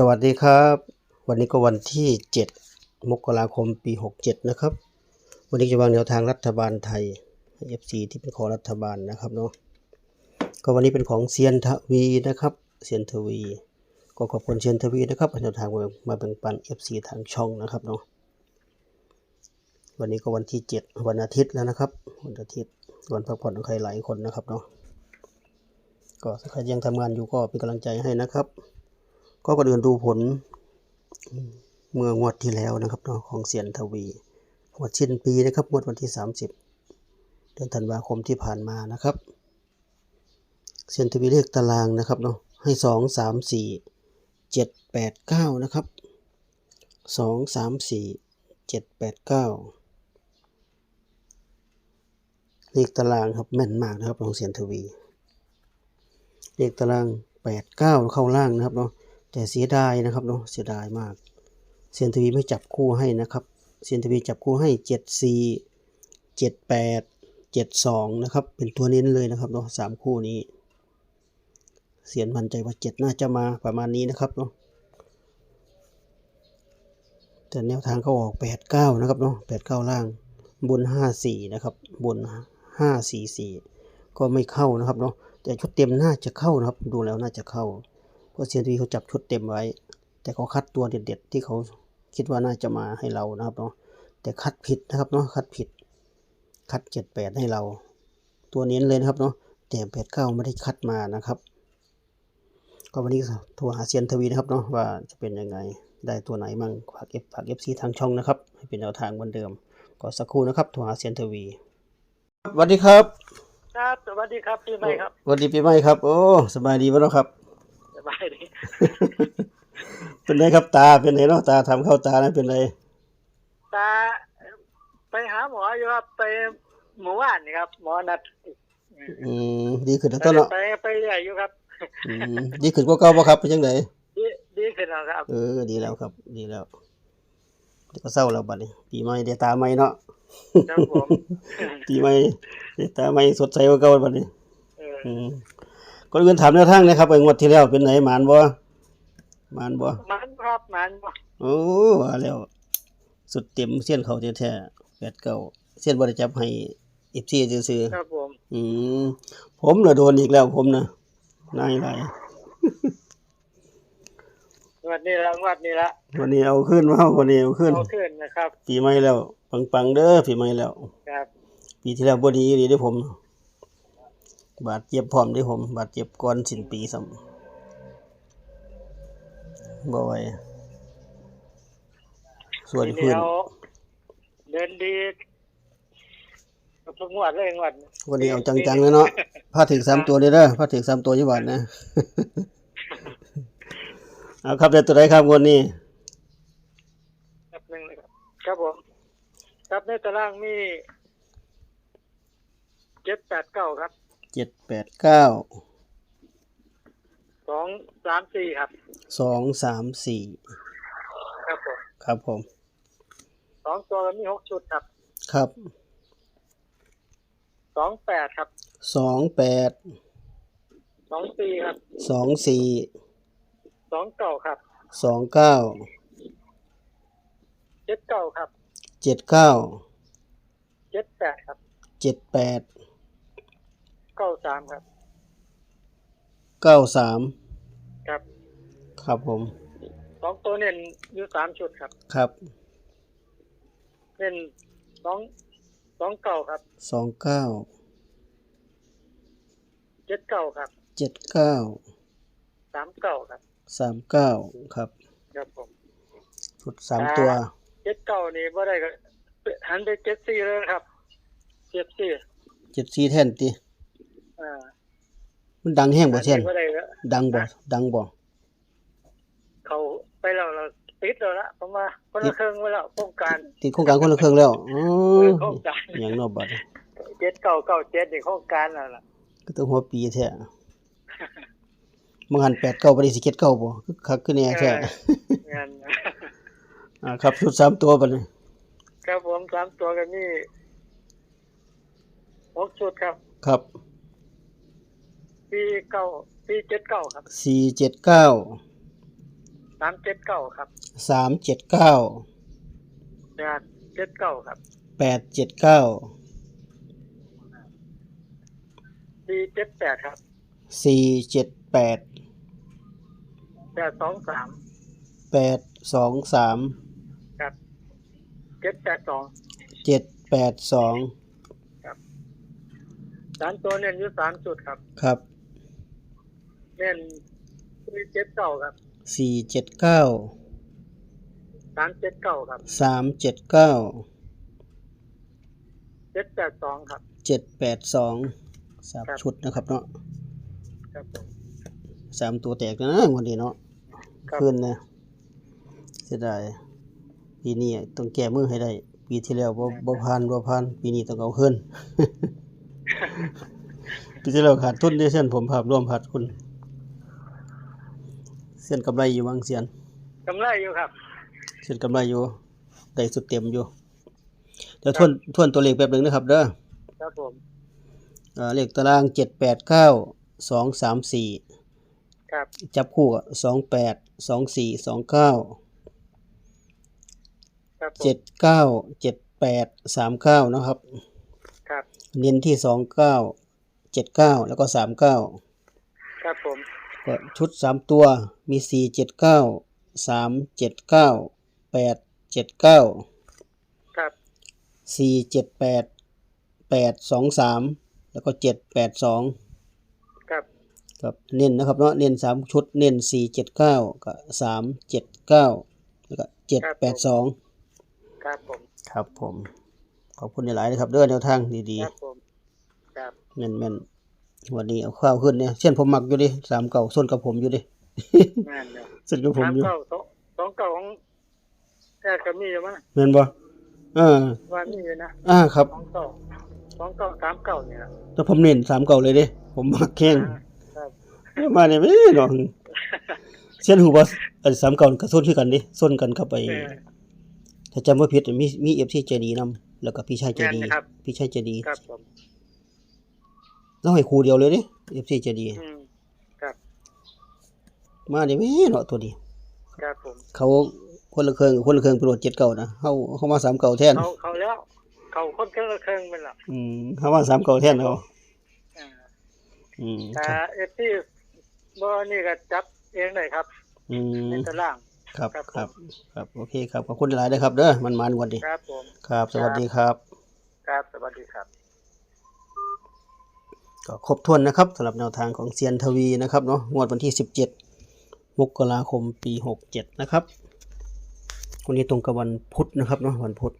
สวัสดีครับ วันนี้ก็วันที่ 7 มกราคมปี 67 นะครับ วันนี้จะวางแนวทางรัฐบาลไทย FC ที่เป็นของรัฐบาลนะครับเนาะก็วันนี้เป็นของเซียนทวีนะครับเซียนทวี ก็ขอบคุณเซียนทวีนะครับแนวทางมาแบ่งปัน FC ทางช่องนะครับเนาะวันนี้ก็วันที่ 7 วันอาทิตย์แล้วนะครับวันอาทิตย์วันพักผ่อนของใครหลายคนนะครับเนาะก็ถ้าใครยังทำงานอยู่ก็เป็นกำลังใจให้นะครับ ก็ก่อนอื่นดูผลเมื่องวดที่แล้วนะครับเนาะของเสียนทวีงวดสิ้นปีนะครับงวดวันที่ 30 เดือนธันวาคมที่ผ่านมานะครับ เสียนทวีเลขตารางนะครับเนาะให้สองสามสี่เจ็ดแปดเก้านะครับสองสามสี่เจ็ดแปดเก้าเลขตารางครับแม่นมากนะครับของเสียนทวี เลขตารางแปดเก้าเข้าล่างนะครับเนาะ แต่เสียดายนะครับเนาะเสียดายมากเซียนทวีไม่จับคู่ให้นะครับเซียนทวีจับคู่ให้เจ็ดสี่เจ็ดแปดเจ็ดสองนะครับ เป็นตัวเน้นเลยนะครับเนาะสามคู่นี้เสียนมั่นใจว่าเจ็ดน่าจะมาประมาณนี้นะครับเนาะแต่แนวทางเขาออกแปดเก้านะครับเนาะแปดเก้าล่างบนห้าสี่นะครับ บนห้าสี่สี่ก็ไม่เข้านะครับเนาะแต่ชุดเต็มน่าจะเข้านะครับ ดูแล้วน่าจะเข้า เพราะเซียนทีเขาจับชุดเต็มไว้ แต่เขาคัดตัวเด็ด ๆ ที่เขาคิดว่าน่าจะมาให้เรานะครับเนาะแต่คัดผิดนะครับเนาะคัดผิด คัดเจ็ดแปดให้เรา ตัวเน้นเลยนะครับเนาะแต่แปดเก้าไม่ได้คัดมานะครับ ก็วันนี้โทรหาเซียนทวีนะครับเนาะว่าจะเป็นยังไงได้ตัวไหนมั่งฝากเอฟฝากเอฟซีทางช่องนะครับให้เป็นแนวทางเหมือนเดิมก็สักครู่นะครับโทรหาเซียนทวีสวัสดีครับ ครับ สวัสดีครับพี่ใหม่ครับสวัสดีปีใหม่ครับ โอ้สบายดีมั้ยเนาะครับส บายดีเป็นไรครับตาเป็นไรเนาะตาทำเข้าตานะเป็นไรตาไปหาหมออยู่ครับไปหมู่บ้านนี่ครับ หมอนัดอืมดีขึ้นแล้วต้นเนาะไปไปเรื่อยอยู่ครับอืมดีขึ้นกว่าเก่าบ่ครับเป็นจังไดดีดีขึ้นแล้วครับ เออ ดีแล้วครับ ดีแล้วเดี๋ยวก็เศร้าแล้วบัดนี้ปีใหม่ได้ตาใหม่เนาะครับผมปีใหม่ได้ตาใหม่สดใสกว่าเก่าบัดนี้เอออืม ก่อนอื่นถามแนวทางนะครับไปงวดที่แล้วเป็นไหนหมานบ่หมานบ่มันครับมันบ่โอ้ว่าแล้ว สุดเต็มเสี้ยนเขาแท้ๆแปดเก้าเสี้ยนบ่ได้จับให้ FC ซื่อๆครับผมอืมผมน่ะโดนอีกแล้วผมนะนายไรงวดนี้ละงวดนี้ละวันนี้เอาขึ้นมาวันนี้เอาขึ้นเอาขึ้นนะครับปีใหม่แล้ว ปังๆเด้อปีใหม่แล้ว ครับ ปีที่แล้วบ่ดีดีเด้อผม บาดเจ็บพร้อมเด้อผม บาดเจ็บก่อนสิ้นปีซ้ำบ่ไหวส่วนทีพื้นี้นเอาเดินดีทุกงวดเลยงวดวันนี้เอาจังๆเลยเนาะพาถึงสามตัวเด้อเด้อพาถึงสามตัวยี่บาทนะเอาครับได้ตัวใดครับงวดนี้ครับหนึ่งเลยครับครับผมครับในตารางมีเจ็ดแปดเก้าครับ เจ็ดแปดเก้าสองสามสี่ครับสองสามสี่ครับผมครับผมสองตัวมีหกชุดครับครับสองแปดครับสองแปดสองสี่ครับสองสี่สองเก้าครับสองเก้าเจ็ดเก้าครับเจ็ดเก้าเจ็ดแปดครับเจ็ดแปด เก้าสามครับ เก้าสามครับครับผม สองตัวเน้นอยู่สามชุดครับ ครับ เน้นสองสองเก้าครับสองเก้าเจ็ดเก้าครับเจ็ดเก้าสามเก้าครับสามเก้าครับครับผมชุดสามตัว เจ็ดเก้านี่บ่ได้ก็หันไปเจ็ดสี่เลยนะครับเจ็ดสี่เจ็ดสี่แท่นตีอ่า มันดังแห้งบ่เช่นบ่ได้ก็ดังบ่ดังบ่เขาไปแล้วเราติดแล้วละผมว่าคนละครึ่งไว้แล้วโครงการติดโครงการคนละเครื่องแล้วอ๋เอออโครงการอย่างนอกบัดเจ็ดเก้าเก้าเจ็ดนี่โครงการนั่นล่ะก็ต้องหัวปีแท้มังหันแปดเก้าบ่ได้สิเจ็ดเก้าบ่คือคักคือแน่แท้งานอ่าครับชุดสามตัวบัดนี้ครับผมสามตัวกันนี่หกชุดครับ ครับ ปีเก้าปีเจ็ดเก้าครับสี่เจ็ดเก้าสามเจ็ดเก้าครับสามเจ็ดเก้าแปดเจ็ดเก้าครับแปดเจ็ดเก้าสี่เจ็ดแปดครับสี่เจ็ดแปดแปดสองสามแปดสองสามครับเจ็ดแปดสองเจ็ดแปดสองสามตัวเน้นอยู่สามจุดครับครับ เน้นสี่เจ็ดเก้าครับสี่เจ็ดเก้าสามเจ็ดเก้าครับสามเจ็ดเก้าเจ็ดแปดสองครับ เจ็ดแปดสองสามครับชุดนะครับเนาะครับผมสามตัวแตกนะวันนี้เนาะครับขึ้นนะเสียดายปีนี้ต้องแก้มือให้ได้ ปีที่แล้วบ่บ่ผ่านบ่ผ่านปีนี้ต้องเอาขึ้น ปีที่แล้วขาดทุนเด้เส้นผมภาพรวมขาดทุน เส้นกำไรอยู่บางเสียนกำไรอยู่ครับ เส้นกำไรอยู่ได้สุดเต็มอยู่เดี๋ยวทวนทวนตัวเลขแป๊บหนึงนะครับเด้อครับผมอ่าเลขตารางเจ็ดแปดเก้าสองสามสี่ครับจับคู่สองแปดสองสี่สองเก้าครับผมเจ็ดเก้าเจ็ดแปดสามเก้านะครับ ครับ เน้นที่สองเก้าเจ็ดเก้าแล้วก็สามเก้าครับผม ก็ชุดสามตัวมีสี่เจ็ดเก้าสามเจ็ดเก้าแปดเจ็ดเก้าครับสี่เจ็ดแปดแปดสองสามแล้วก็เจ็ดแปดสองครับ ครับ เน้นนะครับเนาะ เน้นสามชุด เน้นสี่เจ็ดเก้ากับสามเจ็ดเก้าแล้วก็เจ็ดแปดสองครับผม ครับผม ขอบคุณหลายๆนะครับเด้อแนวทางดีครับผม ครับๆแม่นๆ วันนี้เอาข้าวขึ้นเนี่ยเช่นผมมักอยู่ดิสามเก่าส้นกับผมอยู่ดิแม่นเลยส้นกับผมสามอยู่เก้าสองสองเก้าของแค่ก็มีอยู่มั้งแม่นบ่เออว่ามีอยู่นะอ่าครับสองเก้าสองเก้าสามเก้าเนี่ยนะแต่ผมเน้นสามเก่าเลยเดิผมมักแข้งครับมาเนี่ยไม่น้องเส้นหูบ่อันสามเก่ากับส้นคือกันดิส้นกันกับไปเออถ้าจำว่าผิดมีมีเอฟซีใจดีนำแล้วก็พี่ชายใจดีแม่นนะครับพี่ชายใจดีครับผม แล้วให้ครูเดียวเลยดิเอฟซีใจดีอืมครับมาเนี่ยไม่เนาะตัวนี้ครับผมเขาคนละเครื่องคนละเครื่องโปรดเจ็ดเก่านะเขาเขามาสามเก่าแทน เขาเขาแล้ว เขาคนเครื่องละเครื่องเป็นหรออืมเขามาสามเก่าแทนเขาอ่าอืมแต่ครับเอฟซีบ่นี่ก็จับเองเลยครับอืในมตารางครับครับครับ ครับ โอเคครับขอบคุณหลายนะครับเด้อมันมันวันดีครับผม ครับ สวัสดีครับ ครับสวัสดีครับ ก็ครบถ้วนนะครับสำหรับแนวทางของเซียนทวีนะครับเนาะงวดวันที่ 17 มกราคมปี 67 นะครับวันนี้ตรงกับวันพุธนะครับเนาะวันพุธ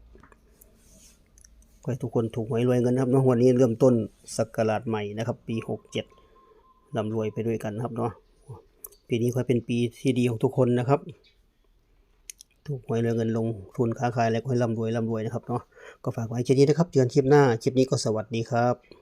ขอให้ทุกคนถูกหวยรวยเงินนะครับเนาะวันนี้เริ่มต้นศักราชใหม่นะครับ ปี 67ร่ำรวยไปด้วยกันครับเนาะปีนี้ขอให้เป็นปีที่ดีของทุกคนนะครับถูกหวยรวยเงินลงทุนค้าขายแล้วก็ให้ร่ำรวยร่ำรวยนะครับเนาะก็ฝากไว้แค่นนี้นะครับเจอกันคลิปหน้าคลิปนี้ก็สวัสดีครับ